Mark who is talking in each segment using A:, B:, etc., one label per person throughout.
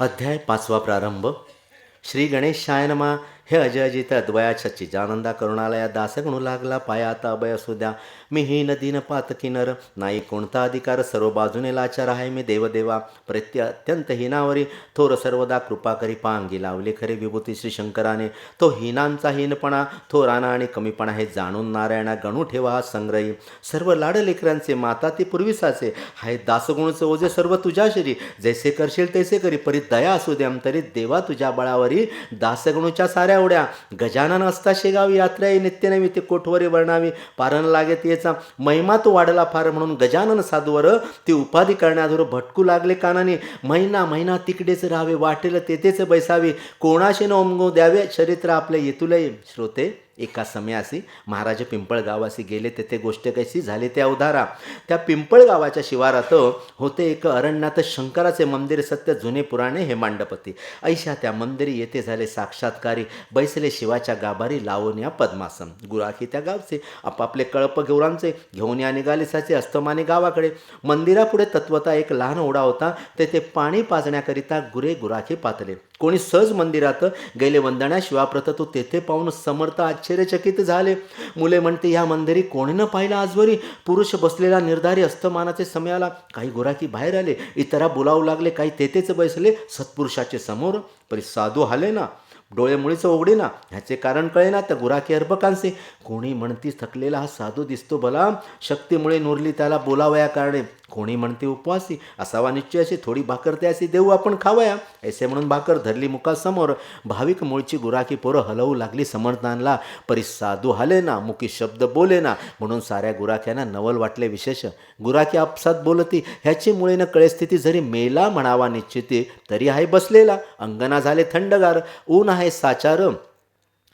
A: अध्याय पाचवा प्रारंभ. श्री गणेशाय नमा. हे अजय अजित अद्वया सच्चिदानंदा करुणालया दासगणू लागला पाया आता अभय असू द्या मी हीन दीन पात किनर नाही कोणता अधिकार सर्व बाजूने लाचार आहे मी देवदेवा प्रत्य अत्यंत हिनावरी थोर सर्वदा कृपा करी पांगी लावली खरे विभूती श्री शंकराने तो हिनांचा हीनपणा थोराना आणि कमीपणा हे जाणून नारायणा गणू ठेवा हा संग्रही सर्व लाड लेकरांचे माता ती पूर्वीसाचे हाय दासगुणचे ओझे सर्व तुझ्या शरी जैसे करशील तैसे करी परी दया असू द्या तरी देवा तुझ्या बळावरी दासगुणूच्या साऱ्या एवढ्या. गजानन असता शेगावी यात्रा येई नित्यनवी ते कोठवरी वर्णावी. पारण लागेत याचा महिमा तो वाढला फार म्हणून गजानन साधूवर ती उपाधी करण्यावर भटकू लागले कानाने. महिना महिना तिकडेच राहावे वाटेल तेथेच बैसावे. कोणाशी न ओमगो द्यावे चरित्र आपले येतुलय. श्रोते एका समयासी महाराज पिंपळगावासी गेले तेथे गोष्ट कशी झाली त्या अवधारा. त्या पिंपळगावाच्या शिवारात होते एक अरण्यात शंकराचे मंदिर सत्य जुने पुराणे हे मांडपती. ऐशा त्या मंदिरी येथे झाले साक्षात्कारी. बैसले शिवाच्या गाभारी लावून या पद्मासन. गुराखी त्या गावचे. आपापले कळप गौरांचे घेऊन या निघाले साचे गावाकडे. मंदिरापुढे तत्वता एक लहान ओढा होता. तेथे पाणी पाजण्याकरिता गुरे गुराखी पातले. कोणी सहज मंदिरात गेले वंदना शिवाप्रत तो तेथे पाहून समर्थ आश्चर्यचकित झाले. मुले म्हणते ह्या मंदिरी कोणी न पाहिला आजवरी? पुरुष बसलेला निर्धारी अस्तमानाचे समयाला. काही गुराखी बाहेर आले. इतरा बोलावू लागले. काही तेथेच बसले. सत्पुरुषाचे समोर. परी साधू आले ना. डोळे मुळीच ओघडे ना ह्याचे कारण कळे ना तर गुराखी अर्भकांचे. कोणी म्हणती थकलेला हा साधू दिसतो भला. शक्तीमुळे नुरली त्याला बोलावया कारणे कोणी म्हणते उपवासी असावा निश्चय अशी थोडी भाकर ते अशी देऊ आपण खावया. ऐसे म्हणून भाकर धरली मुखासमोर. भाविक मूळची गुराखी पोरं हलवू लागली समर्थांना. परी साधू हाले ना मुकी शब्द बोले ना म्हणून साऱ्या गुराख्यांना नवल वाटले विशेष. गुराखी आपसात बोलती ह्याची मुळे न कळे स्थिती जरी मेला म्हणावा निश्चिती तरी आहे बसलेला. अंगणा झाले थंडगार. ऊन आहे साचार.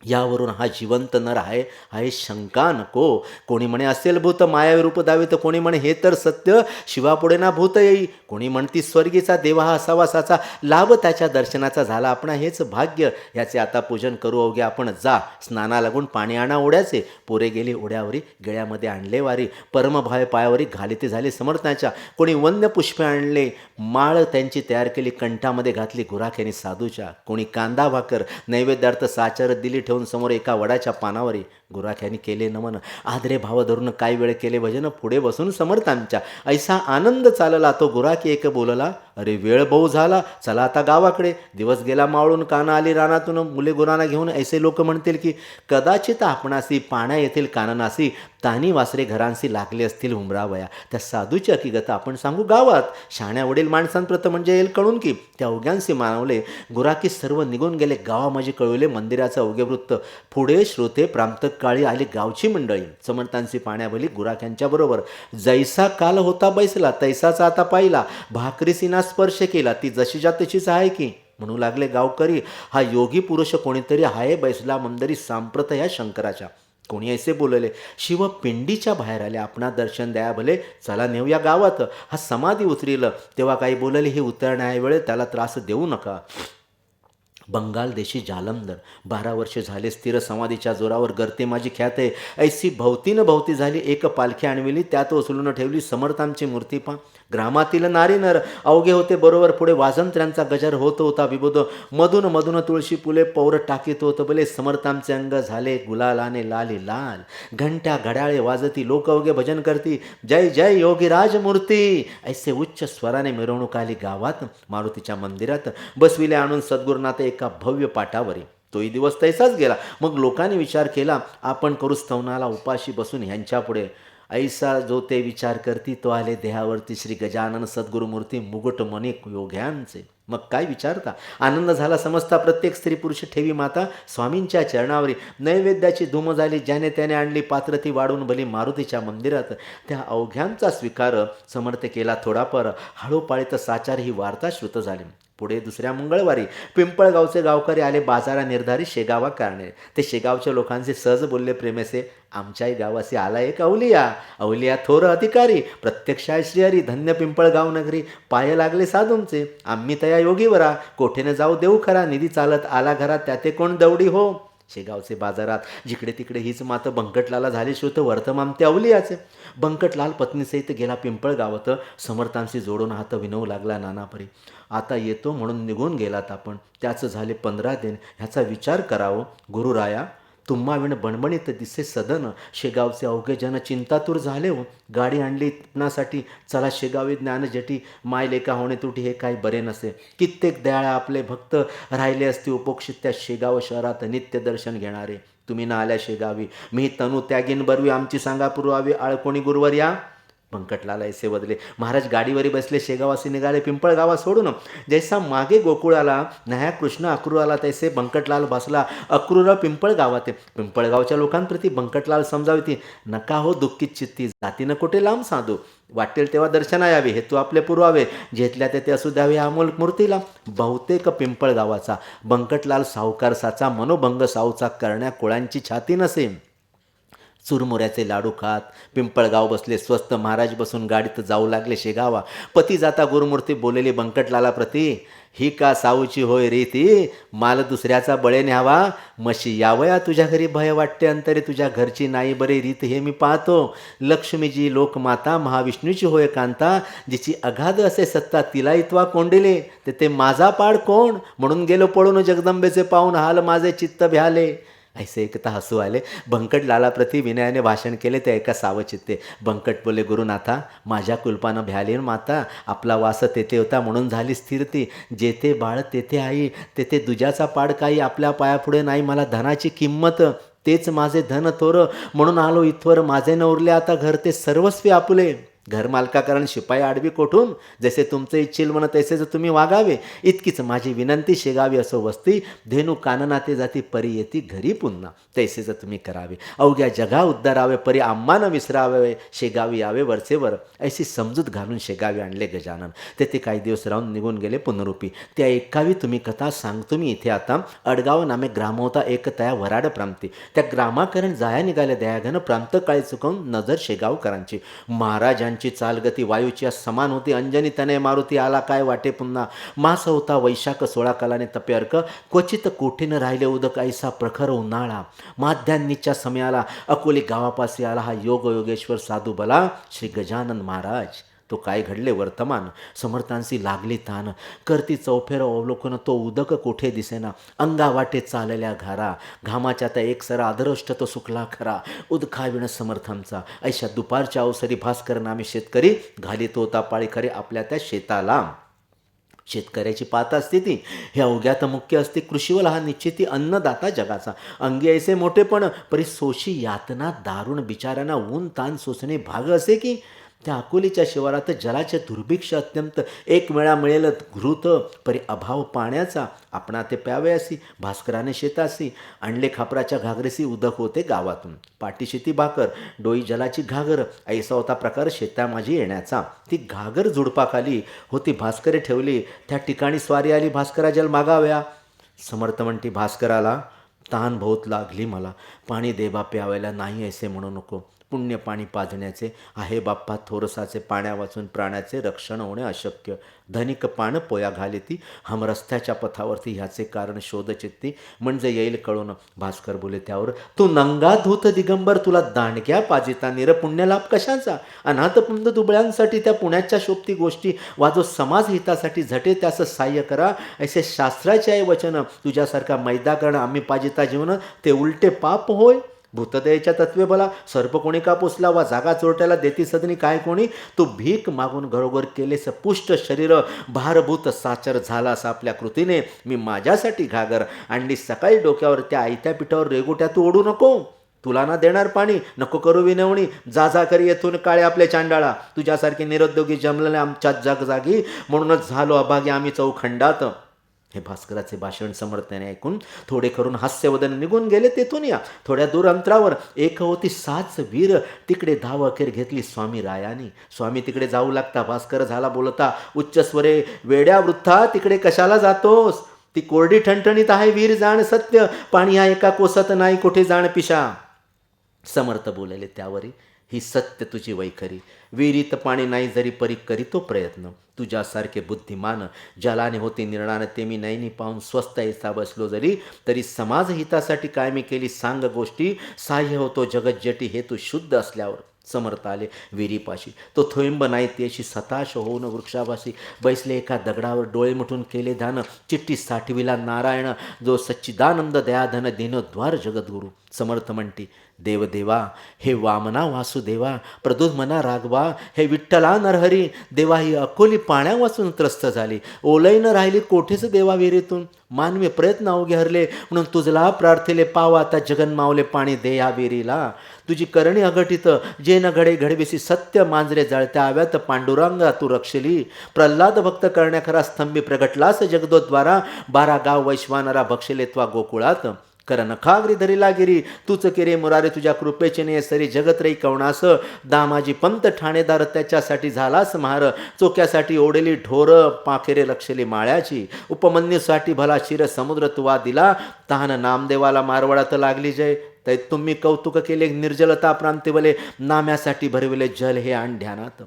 A: यावरून हा जिवंत नर आहे आहे शंका नको. कोणी म्हणे असेल भूत मायारूप दावे तर कोणी म्हणे हे तर सत्य. शिवापुढे ना भूत येई. कोणी म्हणती स्वर्गीचा देवा हा असावासाचा लाभ त्याच्या दर्शनाचा झाला. आपण हेच भाग्य. याचे आता पूजन करू अवघे आपण. जा स्नाना लागून पाणी आणा ओढ्याचे. पोरे गेली ओढ्यावरी गळ्यामध्ये आणले वारी. परमभाय पायावरी घालिते झाले समर्थनाच्या कोणी वन्य पुष्पे आणले माळ त्यांची तयार केली कंठामध्ये घातली गुराख्याने साधूच्या. कोणी कांदा भाकर नैवेद्यार्थ साचर दिली ठेवून समोर एका वडाच्या पानावरी गुराख्याने केले नमन. आदरे भाव धरून काही वेळ केले भजन पुढे बसून समर्थांच्या ऐसा आनंद चालला तो गुराखी एक बोलला अरे वेळ बहु झाला चला आता गावाकडे. दिवस गेला मावळून काना आली रानातून. मुले गुरांना घेऊन ऐसे लोक म्हणतील की कदाचित आपणासी पाण्या येथील काननासी तानी वासरे घरांशी लागले असतील हुमरावया त्या साधूची हकीकत आपण सांगू गावात. शाण्या वडील माणसांप्रत म्हणजे येईल कळून की त्या अवघ्यांशी मानवले गुराकी सर्व निघून गेले. गावा माझे कळविले मंदिराचं अवघे वृत्त पुढे श्रोते प्रांतक काळी आली गावची मंडळी. समर्थांची पाण्याभली गुराख्यांच्या बरोबर. जैसा काल होता बैसला तैसाचा आता पाहिला. भाकरीसीना स्पर्श केला. ती जशीच्या तशीच आहे की? म्हणू लागले गावकरी हा योगी पुरुष कोणीतरी आहे बैसला मंदरी सांप्रत ह्या शंकराच्या. कोणी ऐसे बोलले शिव पिंडीच्या बाहेर आले आपणा दर्शन द्या भले चला नेऊया गावात. हा समाधी उतरील. तेव्हा काही बोलले हे उतरण्यावेळे त्याला त्रास देऊ नका. बंगाल देशी जालंधर. बारा वर्षे झाले स्थिर समाधीच्या जोरावर गर्ते माझी ख्यात आहे. ऐसी भवतीनं भवती झाली एक पालखी आणविली त्यात उचलून ठेवली समर्थांची मूर्ती पा ग्रामातील नारी नर अवघे होते बरोबर. पुढे वाजंत्र्यांचा गजर होत होता विबोध. मधून मधून तुळशी फुले पौर टाकीत होतं भले समर्थांचे अंग झाले गुलालाने लाली लाल. घंट्या घड्याळे वाजती लोक अवघे भजन करती. जय जय योगीराज मूर्ती ऐसे उच्च स्वराने मिरवणूक आली गावात मारुतीच्या मंदिरात. बसविले आणून सद्गुरुनाथ एका भव्य पाठावरी तोही दिवस तैसाच गेला. मग लोकांनी विचार केला आपण करू स्तवनाला उपाशी बसून ह्यांच्यापुढे ऐसा जो ते विचार करती तो आले देहावरती श्री गजानन सद्गुरुमूर्ती मुगट योग्यांचे मग काय विचारता? आनंद झाला समजता प्रत्येक स्त्री पुरुष ठेवी माता स्वामींच्या चरणावरी. नैवेद्याची धूम झाली ज्याने त्याने आणली पात्र ती वाढून भली मारुतीच्या मंदिरात. त्या अवघ्यांचा स्वीकार समर्थ केला थोडाफार. हळूपाळीत साचार ही वार्ता श्रुत झाली. पुढे दुसऱ्या मंगळवारी पिंपळगावचे गावकरी आले बाजारा निर्धारित शेगावा करणे. ते शेगावच्या लोकांचे सहज बोलले प्रेमेसे आमच्याही गावाशी आला एक अवलिया. अवलिया थोर अधिकारी प्रत्यक्ष आहे श्रीहरी धन्य पिंपळगाव नगरी पाय लागले साधूंचे. आम्ही तया योगीवरा. कोठेने जाऊ देऊ खरा निधी चालत आला घरात त्याते कोण दौडी हो? शेगावचे बाजारात जिकडे तिकडे हीच मातं बंकटलाला झाली शोध वर्तमान ते अवलियाचे. बंकटलाल पत्नीसहित गेला पिंपळ गावात समर्थांशी जोडून हात विनवू लागला नानापरी. आता येतो म्हणून निघून गेलात आपण. त्याचं झाले पंधरा दिन. ह्याचा विचार करावं. गुरुराया तुम्हा विण बणबणीत दिसे सदन. शेगावचे अवघे जन चिंतातूर झाले हो. गाडी आणली टिपणासाठी चला शेगावी ज्ञानजटी माय लेखा होणे तुटी हे काही बरे नसे. कित्येक दयाळा आपले भक्त राहिले असते उपोक्षित त्या शेगाव शहरात नित्य दर्शन घेणारे. तुम्ही ना आल्या शेगावी. मी तनु त्यागीन बरवी. आमची सांगा पुरवावी आळकोणी गुरुवर या पंकटलाला ऐसे बदले. महाराज गाडीवरी बसले शेगावासी निघाले पिंपळगावा सोडून जैसा मागे गोकुळाला न्याया कृष्ण अक्रूराला तैसे बंकटलाल बसला अक्रूर पिंपळ गावात पिंपळगावच्या लोकांप्रती बंकटलाल समजावती नका हो दुःखित चित्ती जातीनं कुठे लांब साधू. वाटेल तेव्हा दर्शना यावे हेतू आपले पुरवावे. घेतल्या तेथे असू द्यावे अमोल मूर्तीला. बहुतेक पिंपळ गावाचा बंकटलाल सावकारसाचा मनोभंग सावचा करण्या कुळांची छाती नसे चुरमुऱ्याचे लाडू खात पिंपळगाव बसले स्वस्त महाराज बसून गाडीत जाऊ लागले शेगावा. पती जाता गुरुमूर्ती बोलेली बंकटलाला प्रती ही का साऊची होय रे ती? माल दुसऱ्याचा बळे न्यावा. मशी यावया तुझ्या घरी भय वाटते अंतरे तुझ्या घरची नाही बरे रीत हे मी पाहतो. लक्ष्मीजी लोकमाता महाविष्णूची होय कांता जिची अगाध असे सत्ता तिला इतवा कोंडिले. ते ते माझा पाड कोण? म्हणून गेलो पळून जगदंबेचे पाहून हाल माझे चित्त भ्याले. ऐसे एकता हसू आले. बंकट लालाप्रती विनयाने भाषण केले ते एका सावचित्ते. बंकट बोले गुरुनाथा माझ्या कुलपानं भ्यालीन माता. आपला वास तेथे होता म्हणून झाली स्थिरती. जेथे बाळ तेथे आई. तेथे दुजाचा पाड काही आपल्या पायापुढे नाही. मला धनाची किंमत तेच माझे धन थोर. म्हणून आलो इथवर. माझे न उरले आता घर ते सर्वस्वी आपुले. घरमालका कारण शिपाई आडवी कोठून? जसे तुमचे इच्छिल म्हण तसेच तुम्ही वागावे. इतकीच माझी विनंती शेगावी असो वस्ती धेनू काननाते जाती परी येती घरी पुन्हा. तैसेच तुम्ही करावे. अवघ्या जगा उद्धारावे परी आम्हान विसरावे शेगावी यावे वरचेवर. ऐशी समजूत घालून शेगावी आणले गजानन. तेथे काही दिवस राहून निघून गेले पुनरुपी. त्या एकावी तुम्ही कथा सांगतो मी इथे आता. अडगाव नामे ग्राम होता एक तया वराड प्रांती. त्या ग्रामाकरण जाया निघाले दयाघन प्रांत काळी चुकवून नजर शेगावकरांची. महाराजांची चालगती वायूची समान होती. अंजनी तने मारुती आला काय वाटे पुन्हा? मास होता वैशाख सोळा कालाने तपे अर्क क्वचित कोठीनं राहिले उदक? ऐसा प्रखर उन्हाळा. माध्यान्नीच्या समयाला अकोली गावापासी आला हा योग योगेश्वर साधू बला श्री गजानन महाराज. तो काय घडले वर्तमान? समर्थांशी लागली तान करती चौफेर अवलोकन तो उदक कोठे दिसेना? अंगा वाटे चालल्या घारा. घामाच्या त्या एक सरा आदरष्ट तो सुकला खरा. उदखाविण समर्थांचा. ऐशा दुपारच्या अवसरी भास्कर नामे शेतकरी घाली होता पाळी खरे आपल्या त्या शेताला. शेतकऱ्याची पात असते ती हे अवघ्यात मुख्य असते कृषीवल हा निश्चिती अन्नदाता जगाचा. अंगी ऐसे मोठेपण परी सोशी यातना दारुण बिचाऱ्यांना ऊन ताण सोसणे भाग असे की? त्या अकोलीच्या शिवारात जलाचे दुर्भिक्ष अत्यंत एक वेळा मिळेल घृत परी अभाव पाण्याचा. आपणा ते प्यावयासी भास्कराने शेतासी. आणले खापराच्या घागरेसी उदक होते गावातून. पाटी शेती भाकर डोई जलाची घागर. ऐसा होता प्रकार शेता माझी येण्याचा. ती घागर झुडपाखाली होती भास्करे ठेवली. त्या ठिकाणी स्वारी आली भास्करा जल मागाव्या. समर्थ म्हणती भास्कराला तहान बहुत लागली मला. पाणी देबा प्यावायला नाही ऐसे म्हणू नको. पुण्य पाणी पाजण्याचे आहे बाप्पा. थोरसाचे पाण्या वाचून प्राण्याचे रक्षण होणे अशक्य. धनिक पान पोया घालीती हम रस्त्याच्या पथावरती ह्याचे कारण शोधचित्ती म्हणजे येईल कळून. भास्कर बोले त्यावर तू नंगा धूत दिगंबर तुला दांडक्या पाजिता. निर पुण्यलाभ कशाचा? अनाथपुंद दुबळ्यांसाठी त्या पुण्याच्या शोभती गोष्टी. वाजो समाज हितासाठी झटे त्यास सहाय्य करा. असे शास्त्राचे आहे वचन. तुझ्यासारखा मैदा करणं आम्ही पाजिता जीवन. ते उलटे पाप होय. भूतदयेच्या तत्वे बोला सर्प कोणी का पोचला वा जागा चोरट्याला देती सदनी काय कोणी? तू भीक मागून घरोघर केलेस पुष्ट शरीर भारभूत साचर झालास आपल्या कृतीने. मी माझ्यासाठी घागर आणली सकाळी डोक्यावर त्या आयत्या पिठावर रेगोट्या तू ओढू नको. तुला ना देणार पाणी नको करू विनवणी. जा जा करी येथून काळे आपले चांडाळा. तुझ्यासारखे निरुद्योगी जमलेले आमच्या जग जागी म्हणूनच झालो अभागी आम्ही चौखंडात. हे भास्कराचे भाषण समर्थने ऐकून थोडे करून हास्यवदन निघून गेले तेथून या. थोड्या दूर अंतरावर एक होती साच वीर. तिकडे धाव अखेर घेतली स्वामी रायानी. स्वामी तिकडे जाऊ लागता. भास्कर झाला बोलता उच्चस्वरे वेड्या वृत्था तिकडे कशाला जातोस? ती कोरडी ठणठणीत आहे वीर जाण सत्य. पाणी हा एका कोसत नाही कुठे जाण पिशा? समर्थ बोलले त्यावरी ही सत्य तुझी वैखरी. विहिरीत पाणी नाही जरी परी करीतो प्रयत्न. तुझ्यासारखे बुद्धिमान जलाने होते निर्णान ते मी नैनी पाहून स्वस्त ऐसा बसलो जरी तरी समाज हितासाठी काय मी केली सांग गोष्टी साह्य होतो जगज्जटी हे तू शुद्ध असल्यावर. समर्थ आले विहिरीपाशी. तो थोइंब नाही त्याशी सताश होऊन वृक्षापाशी बैसले एका दगडावर डोळे मुठून केले ध्यान. चिठ्ठी साठविला नारायण जो सच्चिदानंद दयाधन दिनद्वार जगद्गुरु. समर्थ म्हणती देवदेवा हे वामना वासुदेवा प्रदुद्मना राघवा हे विठ्ठला नरहरी देवा ही अकोली पाण्या वाचून त्रस्त झाली. ओलईनं राहिली कोठेच देवा विहिरीतून? मानवी प्रयत्न अवघे हरले म्हणून तुझला प्रार्थेले पावा आता जगन मावले पाणी दे या विहिरीला. तुझी करणी अघटित जे न घडे घडविसी सत्य मांजरे जळत्या आव्यात पांडुरंगा तू रक्षली. प्रल्हाद भक्त करण्या खरा स्तंभी प्रगटलास जगदोद्वारा बारा गाव वैश्वानरा भक्षले त्वा गोकुळात. करण खागरी धरिला गिरी तूच केरे मुरारे तुझ्या कृपेचे ने सरी जगत रे कवणास. दामाजी पंत ठाणेदार त्याच्यासाठी झालास महार चोक्यासाठी ओढेली ढोर पाखेरे लक्षली माळ्याची. उपमन्यूसाठी भला शिर समुद्र तुवा दिला. तहान नामदेवाला मारवाडात लागली जय. तै तुम्ही कौतुक केले निर्जलता प्रांतिवले. नाम्यासाठी भरविले जल हे आण ध्यानात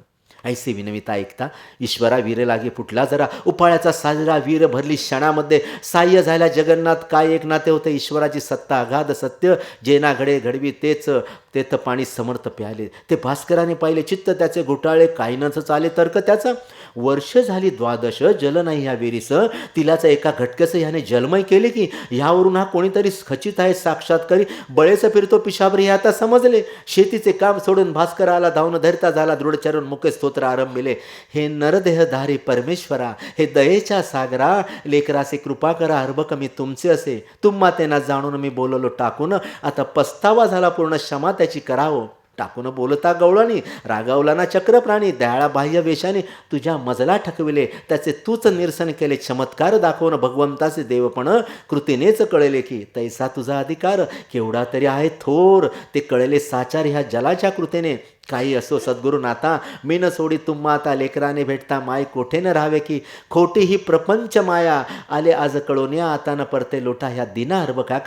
A: ऐसे विनविता ऐकता ईश्वरा वीर लागे फुटला जरा उपाळ्याचा साजरा वीर भरली क्षणामध्ये साह्य झाल्या जगन्नाथ काय एक नाते होते ईश्वराची सत्ता अगाध सत्य जेना घडे घडवी तेच तेथ पाणी समर्थ प्याले. ते भास्कराने पाहिले चित्त त्याचे घोटाळे काहीनाच चाले तर्क त्याचा. वर्ष झाली द्वादश जल नाही ह्या विहिरीस तिलाच एका घटक्याचं ह्याने जलमय केले की ह्यावरून हा कोणीतरी खचित आहे साक्षात्कारी बळेचं फिरतो पिशाबरी हे आता समजले. शेतीचे काम सोडून भास्कराला धावून धरता झाला दृढचरण मुके स्तोत्र आरंभिले हे नरदेहधारी परमेश्वरा हे दयेच्या सागरा लेकरासे कृपा करा अर्भ मी तुमचे असे. तुम्हा त्यांना जाणून मी बोललो टाकून आता पस्तावा झाला पूर्ण क्षमा त्याची करावं. टाकून बोलता गवळणी रागावला ना चक्रप्राणी दयाळा बाह्य वेशाने तुझ्या मजला ठकविले. त्याचे तूच निरसन केले चमत्कार दाखवून भगवंताचे देवपण कृतीनेच कळले की तैसा तुझा अधिकार केवढा तरी आहे थोर. ते कळले साचार ह्या जलाच्या कृतीने. काही असो सद्गुरू नाथा मी न सोडी तुम्हा आता लेकराने भेटता माय कोठे न राहावे की? खोटी ही प्रपंच माया. आले आज कळोन्या आता न परते लोटा ह्या दिना अर्भ का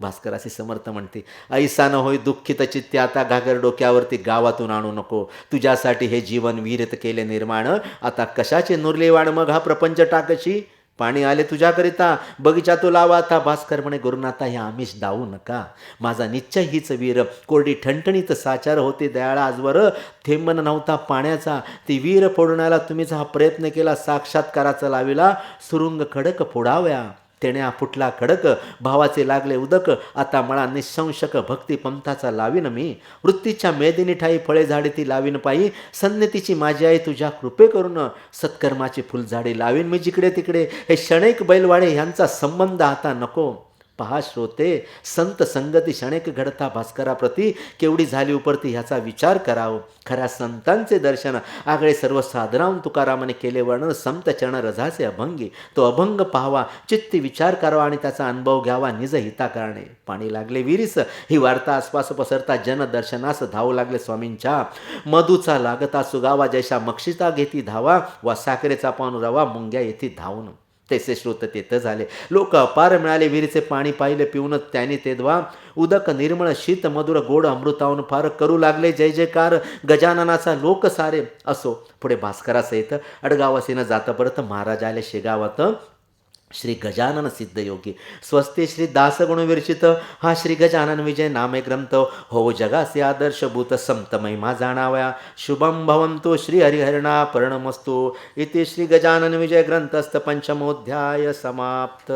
A: भास्कर भास्कराशी समर्थ म्हणते ऐसा न होय दुःखित चित्ते आता घागर डोक्यावरती गावातून आणू नको. तुझ्यासाठी हे जीवन विहिरीत केले निर्माण. आता कशाचे नुरले वाण मग हा प्रपंच टाकशी? पाणी आले तुझ्याकरिता. बगीचा तो लावा आता. भास्कर म्हणे गुरुनाथा हे आमिष दावू नका. माझा निश्चय हीच वीर. कोरडी ठणठणीत साचार होते दयाळा आजवर थेंबन नव्हता पाण्याचा. ती वीर फोडण्याला तुम्हीच हा प्रयत्न केला. साक्षात्काराचा लाविला. सुरुंग खडक फोडाव्या. तेणे फुटला खडक भावाचे लागले उदक. आता मला निशंशक भक्ती पंथाचा लावीन मी. वृत्तीच्या मेदिनी ठाई फळे झाडे ती लावीन पायी. सन्नतीची माझी आई तुझ्या कृपे करून सत्कर्माची फुलझाडे लावीन मी जिकडे तिकडे. हे क्षणिक बैलवाडे ह्यांचा संबंध आता नको. पहा श्रोते संत संगती क्षणिक घडता भास्कराप्रती केवढी झाली उपरती ह्याचा विचार करावं. खऱ्या संतांचे दर्शन आगळे सर्व साधनावून तुकारामाने केले वर्णन संत चरण रजाचे अभंगी. तो अभंग पाहावा चित्ती विचार करावा आणि त्याचा अनुभव घ्यावा निज हिता करणे पाणी लागले विरीस ही वार्ता आसपास पसरता जन दर्शनास धावू लागले स्वामींच्या. मधूचा लागता सुगावा जैशा मक्षिता घेती धावा वा साखरेचा पान रवा मुंग्या येथे धावून. तैसे श्रोत तेथ झाले. लोक अपार मिळाले विहिरीचे पाणी पाहिले पिऊन त्याने ते द्वा उदक निर्मळ शीत मधुर गोड अमृतावून फार करू लागले. जय जयकार गजाननाचा लोक सारे. असो पुढे भास्करासहित अडगावासीनं जातं परत महाराज आले शेगावात श्री गजानन सिद्धयोगी स्वस्ते श्री दासगुण विरचित हा श्री गजानन विजय नामे ग्रंथ हो जगासे आदर्श भूत संत महिमा जाणावया। शुभम भवंतो श्री हरिहरणा पर्णमस्तु। इति श्री गजानन विजय ग्रंथस्थ पंचमोध्याय समाप्त।